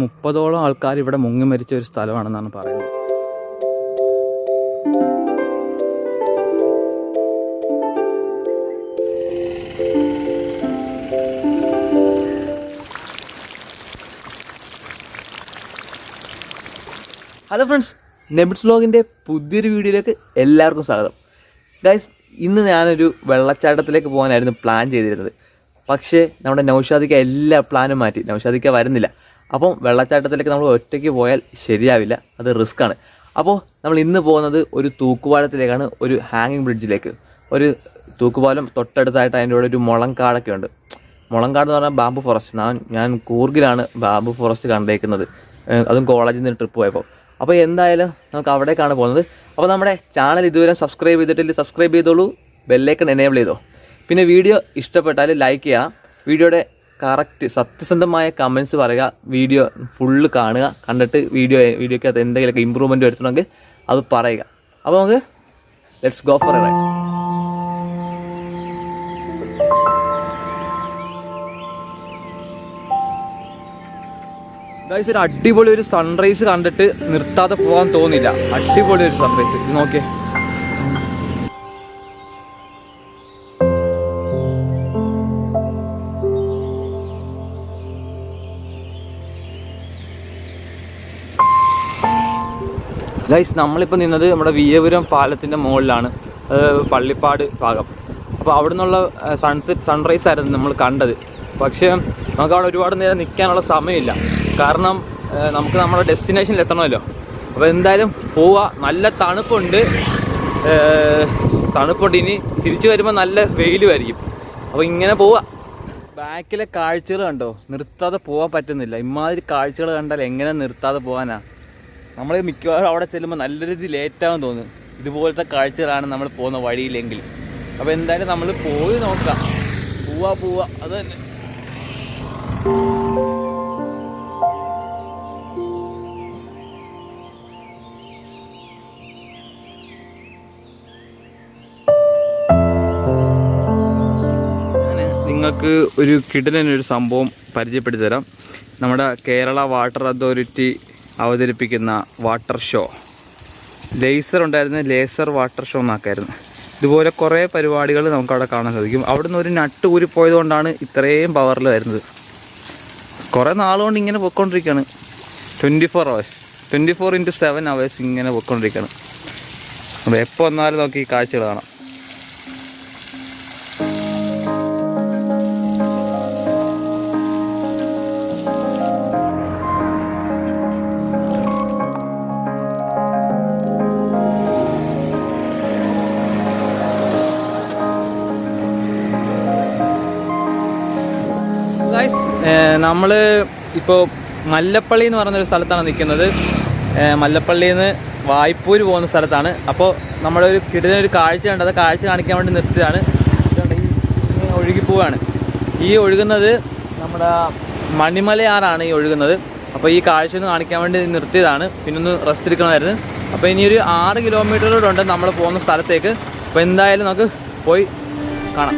മുപ്പതോളം ആൾക്കാർ ഇവിടെ മുങ്ങി മരിച്ച ഒരു സ്ഥലമാണെന്നാണ് പറയുന്നത്. ഹലോ ഫ്രണ്ട്സ് നെബിറ്റ്സ് വ്ലോഗിന്റെ പുതിയൊരു വീഡിയോയിലേക്ക് എല്ലാവർക്കും സ്വാഗതം. ഗൈസ് ഇന്ന് ഞാനൊരു വെള്ളച്ചാട്ടത്തിലേക്ക് പോകാനായിരുന്നു പ്ലാൻ ചെയ്തിരുന്നത്. പക്ഷേ നമ്മുടെ നൗഷാദിക്ക എല്ലാ പ്ലാനും മാറ്റി. നൗഷാദിക്ക വരുന്നില്ല. അപ്പം വെള്ളച്ചാട്ടത്തിലേക്ക് നമ്മൾ ഒറ്റയ്ക്ക് പോയാൽ ശരിയാവില്ല. അത് റിസ്ക് ആണ്. അപ്പോൾ നമ്മൾ ഇന്ന് പോകുന്നത് ഒരു തൂക്കുപാലത്തിലേക്കാണ് ഒരു ഹാങ്ങിങ് ബ്രിഡ്ജിലേക്ക് ഒരു തൂക്കുപാലം തൊട്ടടുത്തായിട്ട് അതിന്റെ കൂടെ ഒരു മുളങ്കാടൊക്കെ ഉണ്ട്. മുളങ്കാട് എന്ന് പറഞ്ഞാൽ ബാമ്പു ഫോറസ്റ്റ് ഞാൻ ഞാൻ കൂർഗിലാണ് ബാമ്പു ഫോറസ്റ്റ് കണ്ടേക്കുന്നത്. അതും കോളേജിൽ നിന്ന് ട്രിപ്പ് പോയപ്പോൾ. അപ്പോൾ എന്തായാലും നമുക്ക് അവിടേക്കാണ് പോകുന്നത്. അപ്പോൾ നമ്മുടെ ചാനൽ ഇതുവരെ സബ്സ്ക്രൈബ് ചെയ്തിട്ടില്ല സബ്സ്ക്രൈബ് ചെയ്തോളൂ. ബെല്ലേക്കൺ എനേബിൾ ചെയ്തോ. പിന്നെ വീഡിയോ ഇഷ്ടപ്പെട്ടാൽ ലൈക്ക് ചെയ്യണം. വീഡിയോയുടെ കറക്റ്റ് സത്യസന്ധമായ കമൻസ് പറയുക വീഡിയോ ഫുള്ള് കാണുക കണ്ടിട്ട് വീഡിയോ വീഡിയോക്കകത്ത് എന്തെങ്കിലുമൊക്കെ ഇമ്പ്രൂവ്മെന്റ് വരുത്തണമെങ്കിൽ അത് പറയുക. അപ്പോൾ നമുക്ക് let's go for a ride guys ഒരു അടിപൊളി ഒരു സൺറൈസ് കണ്ടിട്ട് നിർത്താതെ പോകാൻ തോന്നില്ല അടിപൊളി ഒരു സൺറൈസ് നോക്കിയേ. ഗൈസ് നമ്മളിപ്പോൾ നിന്നത് നമ്മുടെ വിയപുരം പാലത്തിന്റെ മുകളിലാണ്. പള്ളിപ്പാട് ഭാഗം. അപ്പോൾ അവിടെ നിന്നുള്ള സൺസെറ്റ് സൺറൈസ് ആയിരുന്നു നമ്മൾ കണ്ടത്. പക്ഷേ നമുക്ക് അവിടെ ഒരുപാട് നേരം നിൽക്കാനുള്ള സമയമില്ല. കാരണം നമുക്ക് നമ്മുടെ ഡെസ്റ്റിനേഷനിൽ എത്തണമല്ലോ. അപ്പോൾ എന്തായാലും പോവുക നല്ല തണുപ്പുണ്ട്. തണുപ്പുണ്ട്. ഇനി തിരിച്ചു വരുമ്പോൾ നല്ല വെയിലുമായിരിക്കും അപ്പോൾ ഇങ്ങനെ പോവുക ബാക്കിലെ കാഴ്ചകൾ കണ്ടോ? നിർത്താതെ പോകാൻ പറ്റുന്നില്ല. ഇമാതിരി കാഴ്ചകൾ കണ്ടാൽ എങ്ങനെ നിർത്താതെ പോകാനാ നമ്മൾ മിക്കവാറും അവിടെ ചെല്ലുമ്പോൾ നല്ല രീതിയിൽ ലേറ്റാവും തോന്നുന്നു. ഇതുപോലത്തെ കാഴ്ചകളാണ് നമ്മൾ പോകുന്ന വഴിയിലെങ്കിൽ. അപ്പോൾ എന്തായാലും നമ്മൾ പോയി നോക്കാം. പോവാ പോവാ. അത് നിങ്ങൾക്ക് ഒരു കിടനൊരു സംഭവം പരിചയപ്പെടുത്തി തരാം. നമ്മുടെ കേരള വാട്ടർ അതോറിറ്റി അവതരിപ്പിക്കുന്ന വാട്ടർ ഷോ. ലേസർ ഉണ്ടായിരുന്ന ലേസർ വാട്ടർ ഷോ എന്നാക്കായിരുന്നു. ഇതുപോലെ കുറേ പരിപാടികൾ നമുക്ക് അവിടെ കാണാൻ സാധിക്കും. അവിടെ നിന്ന് ഒരു നട്ട് ഊരി പോയതുകൊണ്ടാണ് ഇത്രയും പവറിൽ വരുന്നത്. കുറേ നാളുകൊണ്ട് ഇങ്ങനെ പൊയ്ക്കൊണ്ടിരിക്കുകയാണ് twenty four hours twenty four into seven hours ഇങ്ങനെ പൊയ്ക്കൊണ്ടിരിക്കുകയാണ് അപ്പോൾ എപ്പോൾ വന്നാലും നമുക്ക് ഈ കാഴ്ചകൾ കാണാം. നമ്മൾ ഇപ്പോൾ മല്ലപ്പള്ളി എന്ന് പറയുന്നൊരു സ്ഥലത്താണ് നിൽക്കുന്നത്. മല്ലപ്പള്ളിയിൽ നിന്ന് വായ്പൂര് പോകുന്ന സ്ഥലത്താണ്. അപ്പോൾ നമ്മുടെ ഒരു കിടുന്ന ഒരു കാഴ്ച കണ്ടത് അത് കാഴ്ച കാണിക്കാൻ വേണ്ടി നിർത്തിയതാണ്. ഒഴുകി പോവാണ്. ഈ ഒഴുകുന്നത് നമ്മുടെ മണിമലയാറാണ് ഈ ഒഴുകുന്നത്. അപ്പോൾ ഈ കാഴ്ച ഒന്ന് കാണിക്കാൻ വേണ്ടി നിർത്തിയതാണ്. പിന്നെ ഒന്ന് റെസ്റ്റ് എടുക്കണമായിരുന്നു അപ്പോൾ ഇനിയൊരു ആറ് കിലോമീറ്ററിലൂടെ ഉണ്ട് നമ്മൾ പോകുന്ന സ്ഥലത്തേക്ക്. അപ്പോൾ എന്തായാലും നമുക്ക് പോയി കാണാം.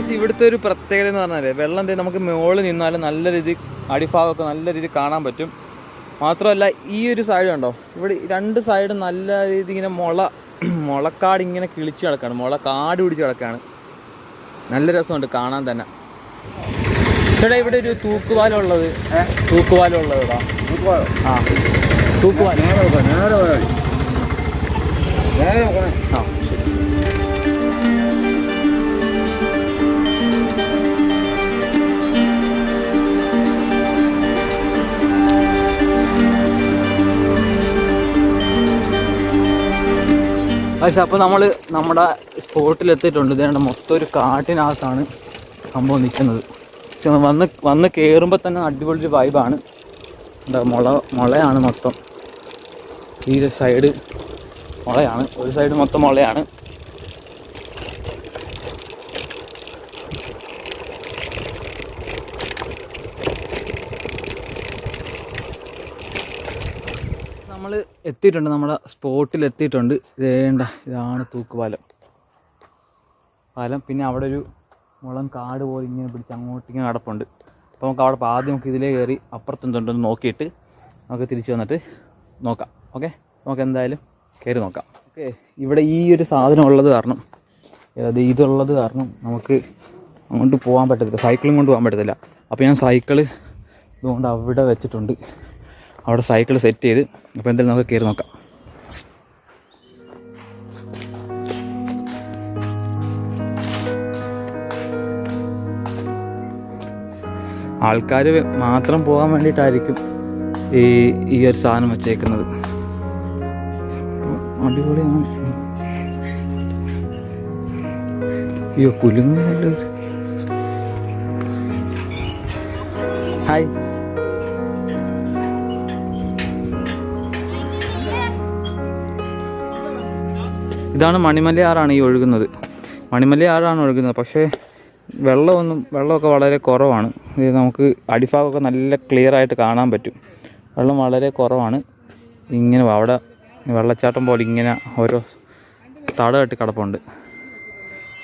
ഗൈസ് ഇവിടുത്തെ ഒരു പ്രത്യേകത എന്ന് പറഞ്ഞാൽ വെള്ളം എന്തെങ്കിലും നമുക്ക് മുകളിൽ നിന്നാലും നല്ല രീതി അടിഭാഗമൊക്കെ നല്ല രീതി കാണാൻ പറ്റും. മാത്രമല്ല ഈ ഒരു സൈഡ് ഉണ്ടോ? ഇവിടെ രണ്ട് സൈഡും നല്ല രീതി ഇങ്ങനെ മുള മുളക്കാട് ഇങ്ങനെ കിളിച്ച് കിടക്കാണ്. മുള കാട് പിടിച്ച് കിടക്കാണ്. നല്ല രസമുണ്ട് കാണാൻ തന്നെ. ചേട്ടാ ഇവിടെ ഒരു തൂക്കുപാലം ഉള്ളത്. ഇതാ ആ തൂക്കുപാലം. ആ. പക്ഷെ അപ്പോൾ നമ്മൾ നമ്മുടെ സ്പോട്ടിൽ എത്തിയിട്ടുണ്ട് ഇതേണ്ട മൊത്തം ഒരു കാട്ടിനകത്താണ് സംഭവം നിൽക്കുന്നത്. വന്ന് വന്ന് കയറുമ്പോൾ തന്നെ അടിപൊളി ഒരു വൈബാണ് എന്താ മുള മുളയാണ് മൊത്തം. ഈ സൈഡ് മുളയാണ്. ഒരു സൈഡ് മൊത്തം മുളയാണ് നമ്മൾ എത്തിയിട്ടുണ്ട്. നമ്മുടെ സ്പോട്ടിൽ എത്തിയിട്ടുണ്ട്. ഇതേണ്ട ഇതാണ് തൂക്കുപാലം. പാലം പിന്നെ അവിടെ ഒരു മുളം കാട് പോലെ ഇങ്ങനെ പിടിച്ച് അങ്ങോട്ട് ഇങ്ങനെ കിടപ്പുണ്ട് അപ്പോൾ നമുക്ക് അവിടെ ആദ്യം നമുക്ക് ഇതിലേ കയറി അപ്പുറത്തെന്തുണ്ടെന്ന് നോക്കിയിട്ട് നമുക്ക് തിരിച്ചു വന്നിട്ട് നോക്കാം. ഓക്കെ? നമുക്ക് എന്തായാലും കയറി നോക്കാം. ഓക്കെ ഇവിടെ ഈ ഒരു സാധനം ഉള്ളത് കാരണം അതായത് ഇതുള്ളത് കാരണം നമുക്ക് അങ്ങോട്ട് പോകാൻ പറ്റത്തില്ല. സൈക്കിളും കൊണ്ട് പോകാൻ പറ്റത്തില്ല. അപ്പോൾ ഞാൻ സൈക്കിൾ ഇതുകൊണ്ട് അവിടെ വെച്ചിട്ടുണ്ട്. അവിടെ സൈക്കിൾ സെറ്റ് ചെയ്ത്. അപ്പോൾ എന്തായാലും നമുക്ക് കയറി നോക്കാം. ആൾക്കാർ മാത്രം പോകാൻ വേണ്ടിയിട്ടായിരിക്കും ഈ ഈ ഒരു സാധനം വെച്ചേക്കുന്നത്. അടിപൊളിയാണ്. അയ്യോ കുലുങ്ങുന്നല്ലോ. ഹായ് ഇതാണ് മണിമലയാറാണ് ഈ ഒഴുകുന്നത്. മണിമലയാറാണ് ഒഴുകുന്നത്. പക്ഷേ വെള്ളമൊന്നും വെള്ളമൊക്കെ വളരെ കുറവാണ്. ഇത് നമുക്ക് അടിഭാഗമൊക്കെ നല്ല ക്ലിയർ ആയിട്ട് കാണാൻ പറ്റും. വെള്ളം വളരെ കുറവാണ്. ഇങ്ങനെ അവിടെ വെള്ളച്ചാട്ടം പോലെ ഇങ്ങനെ ഓരോ തടമായിട്ട് കിടപ്പുണ്ട്.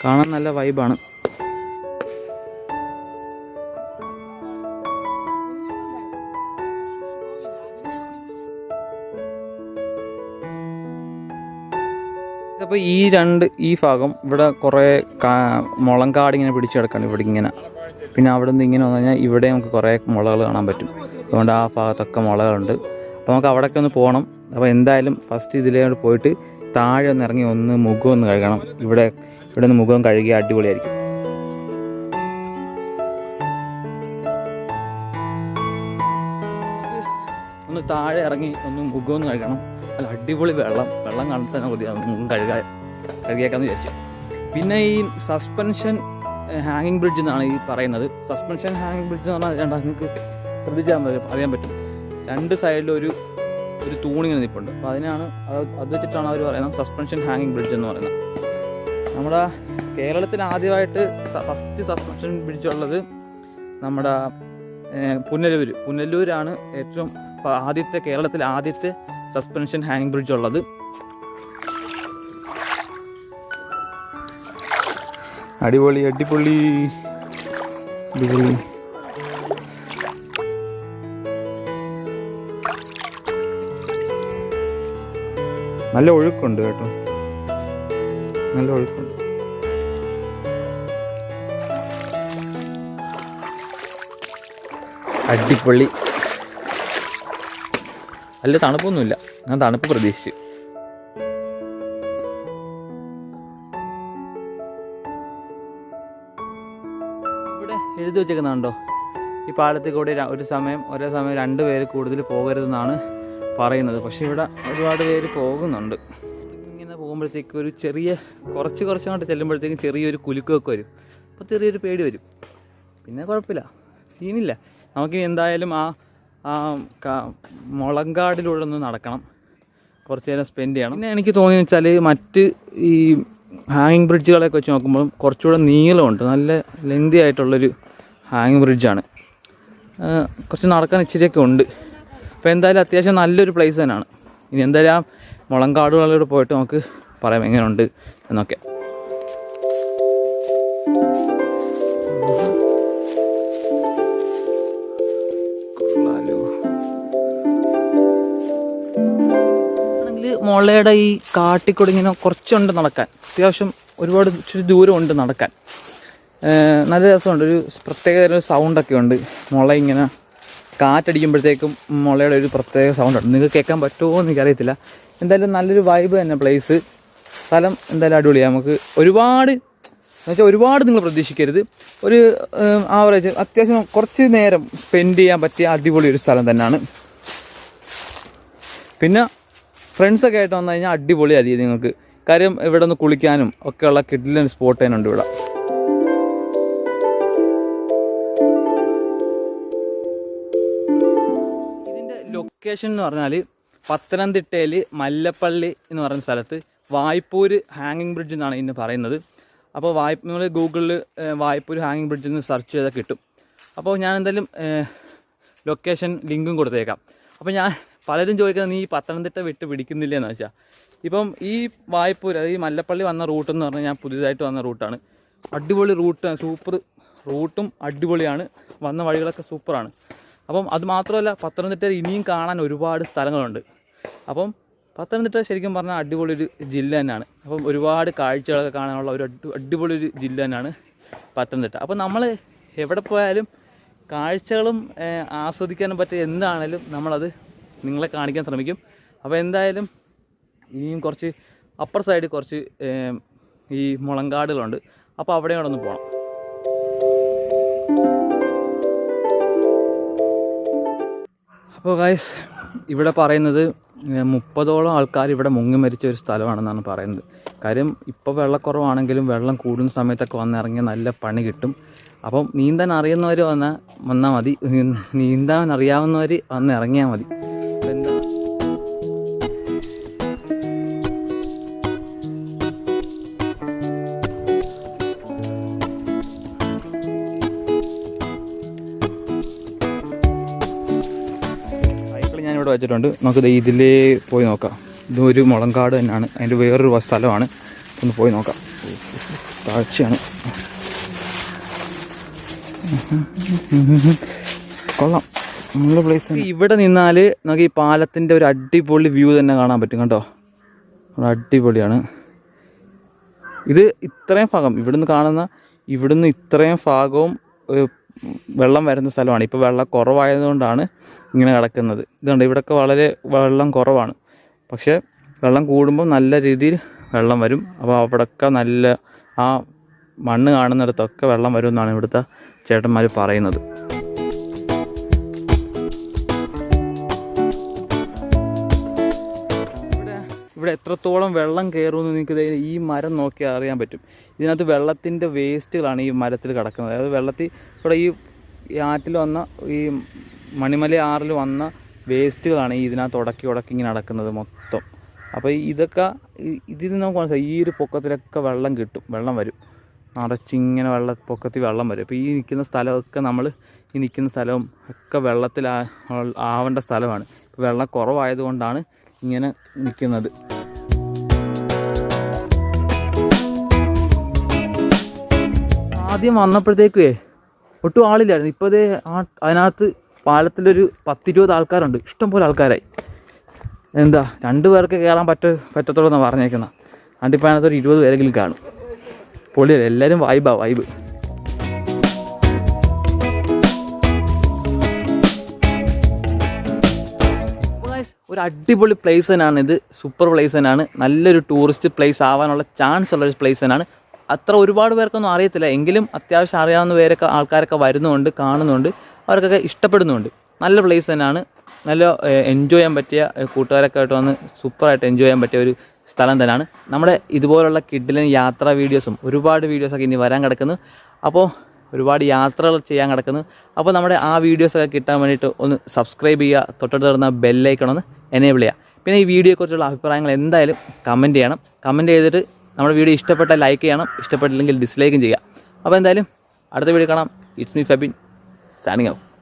കാണാൻ നല്ല വൈബാണ് അപ്പോൾ ഈ രണ്ട് ഈ ഭാഗം ഇവിടെ കുറേ മുളം കാടിങ്ങനെ പിടിച്ചു കിടക്കാണ് ഇവിടെ ഇങ്ങനെ. പിന്നെ അവിടെ നിന്ന് ഇങ്ങനെ വന്നു കഴിഞ്ഞാൽ ഇവിടെ നമുക്ക് കുറേ മുളകൾ കാണാൻ പറ്റും. അതുകൊണ്ട് ആ ഭാഗത്തൊക്കെ മുളകളുണ്ട്. അപ്പോൾ നമുക്ക് അവിടെയൊക്കെ ഒന്ന് പോകണം അപ്പോൾ എന്തായാലും ഫസ്റ്റ് ഇതിലേക്ക് പോയിട്ട് താഴെ ഒന്ന് ഇറങ്ങി ഒന്ന് മുഖം ഒന്ന് കഴുകണം. ഇവിടെ ഇവിടെ നിന്ന് മുഖം കഴുകി അടിപൊളിയായിരിക്കും. ഒന്ന് താഴെ ഇറങ്ങി ഒന്ന് മുഖം ഒന്ന് കഴുകണം. അല്ല അടിപൊളി വെള്ളം വെള്ളം കണ്ടിട്ട് തന്നെ മുഖം കഴുകാൻ കഴുകിയേക്കാന്ന് വിചാരിച്ചു. പിന്നെ ഈ സസ്പെൻഷൻ ഹാങ്ങിങ് ബ്രിഡ്ജ് എന്നാണ് ഈ പറയുന്നത്. സസ്പെൻഷൻ ഹാങ്ങിങ് ബ്രിഡ്ജ് എന്ന് പറഞ്ഞാൽ രണ്ടാം നിങ്ങൾക്ക് ശ്രദ്ധിച്ചാൽ മതി അറിയാൻ പറ്റും. രണ്ട് സൈഡിലും ഒരു ഒരു തൂണിങ്ങനെ നിൽപ്പുണ്ട് അപ്പോൾ അതിനാണ് അത് വെച്ചിട്ടാണ് അവർ പറയുന്നത് സസ്പെൻഷൻ ഹാങ്ങിങ് ബ്രിഡ്ജ് എന്ന് പറയുന്നത്. നമ്മുടെ കേരളത്തിൽ ആദ്യമായിട്ട് ഫസ്റ്റ് സസ്പെൻഷൻ ബ്രിഡ്ജ് ഉള്ളത് നമ്മുടെ പുനലൂർ പുനലൂരാണ് ഏറ്റവും ആദ്യത്തെ കേരളത്തിലെ ആദ്യത്തെ സസ്പെൻഷൻ ഹാങ് ബ്രിഡ്ജ് ഉള്ളത്. അടിപൊളി അടിപൊളി നല്ല ഒഴുക്കുണ്ട് കേട്ടോ. നല്ല ഒഴുക്കുണ്ട്. അടിപൊളി. നല്ല തണുപ്പൊന്നുമില്ല. ഞാൻ തണുപ്പ് പ്രതീക്ഷിച്ചു. ഇവിടെ എഴുതി വെച്ചേക്കുന്നുണ്ടോ ഈ പാലത്തിൽ കൂടി ഒരു സമയം ഒരേ സമയം രണ്ട് പേര് കൂടുതൽ പോകരുതെന്നാണ് പറയുന്നത്. പക്ഷെ ഇവിടെ ഒരുപാട് പേര് പോകുന്നുണ്ട്. ഇങ്ങനെ പോകുമ്പോഴത്തേക്ക് ഒരു ചെറിയ കുറച്ച് കുറച്ചങ്ങോട്ട് ചെല്ലുമ്പോഴത്തേക്കും ചെറിയൊരു കുലുക്കൊക്കെ വരും. അപ്പോൾ ചെറിയൊരു പേടി വരും. പിന്നെ കുഴപ്പമില്ല. സീനില്ല. നമുക്ക് എന്തായാലും ആ ആ മുളങ്കാടിലൂടെ ഒന്ന് നടക്കണം. കുറച്ച് നേരം സ്പെൻഡ് ചെയ്യണം. പിന്നെ എനിക്ക് തോന്നിയെന്ന് വെച്ചാൽ മറ്റ് ഈ ഹാങ്ങിങ് ബ്രിഡ്ജുകളൊക്കെ വെച്ച് നോക്കുമ്പോൾ കുറച്ചുകൂടെ നീളമുണ്ട്. നല്ല ലെങ്തി ആയിട്ടുള്ളൊരു ഹാങ്ങിങ് ബ്രിഡ്ജാണ് കുറച്ച് നടക്കാൻ ഇച്ചിരിയൊക്കെ ഉണ്ട്. അപ്പോൾ എന്തായാലും അത്യാവശ്യം നല്ലൊരു പ്ലേസ് തന്നെയാണ്. ഇനി എന്തായാലും ആ മുളങ്കാടുകളിലൂടെ പോയിട്ട് നമുക്ക് പറയാം എങ്ങനെയുണ്ട് എന്നൊക്കെ. മുളയുടെ ഈ കാട്ടിക്കൂടെ ഇങ്ങനെ കുറച്ചുണ്ട് നടക്കാൻ. അത്യാവശ്യം ഒരുപാട് ഇച്ചിരി ദൂരമുണ്ട് നടക്കാൻ. നല്ല രസമുണ്ട്. ഒരു പ്രത്യേക ഒരു സൗണ്ടൊക്കെ ഉണ്ട്. മുള ഇങ്ങനെ കാറ്റടിക്കുമ്പോഴത്തേക്കും മുളയുടെ ഒരു പ്രത്യേക സൗണ്ടുണ്ട് നിങ്ങൾക്ക് കേൾക്കാൻ പറ്റുമോ എന്ന് എനിക്കറിയത്തില്ല. എന്തായാലും നല്ലൊരു വൈബ് തന്നെ പ്ലേസ് സ്ഥലം എന്തായാലും അടിപൊളിയാണ് നമുക്ക് ഒരുപാട് എന്നുവെച്ചാൽ ഒരുപാട് നിങ്ങൾ പ്രതീക്ഷിക്കരുത്. ഒരു ആവറേജ് അത്യാവശ്യം കുറച്ച് നേരം സ്പെൻഡ് ചെയ്യാൻ പറ്റിയ അടിപൊളി ഒരു സ്ഥലം തന്നെയാണ്. പിന്നെ ഫ്രണ്ട്സൊക്കെ ആയിട്ട് വന്നു കഴിഞ്ഞാൽ അടിപൊളിയായിരിക്കും നിങ്ങൾക്ക്. കാര്യം ഇവിടെ നിന്ന് കുളിക്കാനും ഒക്കെയുള്ള കിഡിലൻ സ്പോട്ട് തന്നെയുണ്ട് ഇവിടെ. ഇതിന്റെ ലൊക്കേഷൻ എന്ന് പറഞ്ഞാൽ പത്തനംതിട്ടയിൽ മല്ലപ്പള്ളി എന്ന് പറയുന്ന സ്ഥലത്ത് വായ്പൂര് ഹാങ്ങിങ് ബ്രിഡ്ജ് എന്നാണ് ഇതിന് പറയുന്നത്. അപ്പോൾ വായ്പ നിങ്ങൾ ഗൂഗിളിൽ വായ്പൂര് ഹാങ്ങിങ് ബ്രിഡ്ജ് എന്ന് സെർച്ച് ചെയ്താൽ കിട്ടും. അപ്പോൾ ഞാൻ എന്തായാലും ലൊക്കേഷൻ ലിങ്കും കൊടുത്തേക്കാം. അപ്പോൾ ഞാൻ പലരും ചോദിക്കുന്നത് നീ ഈ പത്തനംതിട്ട വിട്ട് പിടിക്കുന്നില്ല എന്ന് വെച്ചാൽ ഇപ്പം ഈ വായ്പൂർ അതായത് ഈ മല്ലപ്പള്ളി വന്ന റൂട്ട് എന്ന് പറഞ്ഞാൽ ഞാൻ പുതിയതായിട്ട് വന്ന റൂട്ടാണ്. അടിപൊളി റൂട്ട് സൂപ്പർ റൂട്ടും അടിപൊളിയാണ്. വന്ന വഴികളൊക്കെ സൂപ്പറാണ്. അപ്പം അത് മാത്രമല്ല പത്തനംതിട്ടയിൽ ഇനിയും കാണാൻ ഒരുപാട് സ്ഥലങ്ങളുണ്ട്. അപ്പം പത്തനംതിട്ട ശരിക്കും പറഞ്ഞാൽ അടിപൊളി ഒരു ജില്ല തന്നെയാണ്. അപ്പം ഒരുപാട് കാഴ്ചകളൊക്കെ കാണാനുള്ള ഒരു അടി അടിപൊളി ഒരു ജില്ല തന്നെയാണ് പത്തനംതിട്ട. അപ്പം നമ്മൾ എവിടെ പോയാലും കാഴ്ചകളും ആസ്വദിക്കാനും പറ്റിയ എന്താണേലും നമ്മളത് നിങ്ങളെ കാണിക്കാൻ ശ്രമിക്കും. അപ്പോൾ എന്തായാലും ഇനിയും കുറച്ച് അപ്പർ സൈഡ് കുറച്ച് ഈ മുളങ്കാടുകളുണ്ട്. അപ്പോൾ അവിടെ ഒന്ന് പോകണം അപ്പോൾ ഗായ്സ് ഇവിടെ പറയുന്നത് മുപ്പതോളം ആൾക്കാർ ഇവിടെ മുങ്ങി മരിച്ച ഒരു സ്ഥലമാണെന്നാണ് പറയുന്നത്. കാര്യം ഇപ്പോൾ വെള്ളക്കുറവാണെങ്കിലും വെള്ളം കൂടുന്ന സമയത്തൊക്കെ വന്നിറങ്ങിയാൽ നല്ല പണി കിട്ടും. അപ്പം നീന്താൻ അറിയുന്നവർ വന്നാൽ വന്നാൽ മതി. നീന്താൻ അറിയാവുന്നവർ വന്നിറങ്ങിയാൽ മതി. ഇവിടെ വെച്ചിട്ടുണ്ട്. നമുക്ക് ഇതിലേ പോയി നോക്കാം. ഇത് ഒരു മുളങ്കാട് തന്നെയാണ്. അതിന്റെ വേറൊരു സ്ഥലമാണ്. ഒന്ന് പോയി നോക്കാം. താഴ്ചയാണ് കൊള്ളാം. നല്ല പ്ലേസ് ഇവിടെ നിന്നാൽ നമുക്ക് ഈ പാലത്തിന്റെ ഒരു അടിപൊളി വ്യൂ തന്നെ കാണാൻ പറ്റും കേട്ടോ അടിപൊളിയാണ്. ഇത് ഇത്രയും ഭാഗം. ഇവിടുന്ന് കാണുന്ന ഇവിടുന്ന് ഇത്രയും ഭാഗവും വെള്ളം വരുന്ന സ്ഥലമാണ്. ഇപ്പോൾ വെള്ളം കുറവായതുകൊണ്ടാണ് ഇങ്ങനെ കിടക്കുന്നത് ഇതുകൊണ്ട് ഇവിടെയൊക്കെ വളരെ വെള്ളം കുറവാണ്. പക്ഷേ വെള്ളം കൂടുമ്പോൾ നല്ല രീതിയിൽ വെള്ളം വരും. അപ്പോൾ അവിടെയൊക്കെ നല്ല ആ മണ്ണ് കാണുന്നിടത്തൊക്കെ വെള്ളം വരും എന്നാണ് ഇവിടുത്തെ ചേട്ടന്മാർ പറയുന്നത്. ഇവിടെ എത്രത്തോളം വെള്ളം കയറുമെന്ന് നിങ്ങൾക്ക് ഈ മരം നോക്കിയാൽ അറിയാൻ പറ്റും. ഇതിനകത്ത് വെള്ളത്തിന്റെ വേസ്റ്റുകളാണ് ഈ മരത്തിൽ കിടക്കുന്നത്. അതായത് വെള്ളത്തിൽ ഇവിടെ ഈ ആറ്റിൽ വന്ന ഈ മണിമല ആറിൽ വന്ന വേസ്റ്റുകളാണ് ഈ ഇതിനകത്ത് ഉടക്കി ഉടക്കി ഇങ്ങനെ നടക്കുന്നത് മൊത്തം. അപ്പോൾ ഇതൊക്കെ ഇതിൽ നിന്ന് നമുക്ക് മനസ്സിലായി. ഈ ഒരു പൊക്കത്തിലൊക്കെ വെള്ളം കിട്ടും. വെള്ളം വരും. നിറച്ചിങ്ങനെ വെള്ള പൊക്കത്തിൽ വെള്ളം വരും. അപ്പോൾ ഈ നിൽക്കുന്ന സ്ഥലമൊക്കെ നമ്മൾ ഈ നിൽക്കുന്ന സ്ഥലവും ഒക്കെ വെള്ളത്തിൽ ആവേണ്ട സ്ഥലമാണ്. വെള്ളം കുറവായതുകൊണ്ടാണ് ഇങ്ങനെ നിൽക്കുന്നത് ആദ്യം വന്നപ്പോഴത്തേക്കേ ഒട്ടും ആളില്ലായിരുന്നു. ഇപ്പോൾ അതേ ആ അതിനകത്ത് പാലത്തിലൊരു പത്തിരുപത് ആൾക്കാരുണ്ട്. ഇഷ്ടംപോലെ ആൾക്കാരായി. എന്താ രണ്ട് പേർക്ക് കയറാൻ പറ്റ പറ്റത്തുള്ളൂ എന്നാണ് പറഞ്ഞേക്കുന്നത് അതിപ്പോൾ അതിനകത്ത് ഒരു ഇരുപത് പേരെങ്കിലും കാണും. പൊളിയല്ല എല്ലാവരും വൈബാണ് വൈബ് ഒരു അടിപൊളി പ്ലേസ് തന്നെയാണ് ഇത്. സൂപ്പർ പ്ലേസ് തന്നെയാണ്. നല്ലൊരു ടൂറിസ്റ്റ് പ്ലേസ് ആവാനുള്ള ചാൻസ് ഉള്ള ഒരു പ്ലേസ് തന്നെയാണ്. അത്ര ഒരുപാട് പേർക്കൊന്നും അറിയത്തില്ല. എങ്കിലും അത്യാവശ്യം അറിയാവുന്ന പേരൊക്കെ ആൾക്കാരൊക്കെ വരുന്നുണ്ട് കാണുന്നുണ്ട്. അവർക്കൊക്കെ ഇഷ്ടപ്പെടുന്നുണ്ട്. നല്ല പ്ലേസ് തന്നെയാണ്. നല്ല എൻജോയ് ചെയ്യാൻ പറ്റിയ കൂട്ടുകാരൊക്കെ ആയിട്ട് വന്ന് സൂപ്പറായിട്ട് എൻജോയ് ചെയ്യാൻ പറ്റിയ ഒരു സ്ഥലം തന്നെയാണ്. നമ്മുടെ ഇതുപോലുള്ള കിഡിലും യാത്രാ വീഡിയോസും ഒരുപാട് വീഡിയോസൊക്കെ ഇനി വരാൻ കിടക്കുന്നു. അപ്പോൾ ഒരുപാട് യാത്രകൾ ചെയ്യാൻ കിടക്കുന്നു. അപ്പോൾ നമ്മുടെ ആ വീഡിയോസൊക്കെ കിട്ടാൻ വേണ്ടിയിട്ട് ഒന്ന് സബ്സ്ക്രൈബ് ചെയ്യുക തൊട്ടടുത്ത് വരുന്ന ബെല്ലൈക്കൺ ഒന്ന് എനേബിൾ ചെയ്യുക. പിന്നെ ഈ വീഡിയോയെക്കുറിച്ചുള്ള അഭിപ്രായങ്ങൾ എന്തായാലും കമന്റ് ചെയ്യണം. കമന്റ് ചെയ്തിട്ട് നമ്മുടെ വീഡിയോ ഇഷ്ടപ്പെട്ട ലൈക്ക് ചെയ്യണം ഇഷ്ടപ്പെട്ടില്ലെങ്കിൽ ഡിസ്ലൈക്കും ചെയ്യുക. അപ്പോൾ എന്തായാലും അടുത്ത വീഡിയോ കാണാം. It's me Febin signing off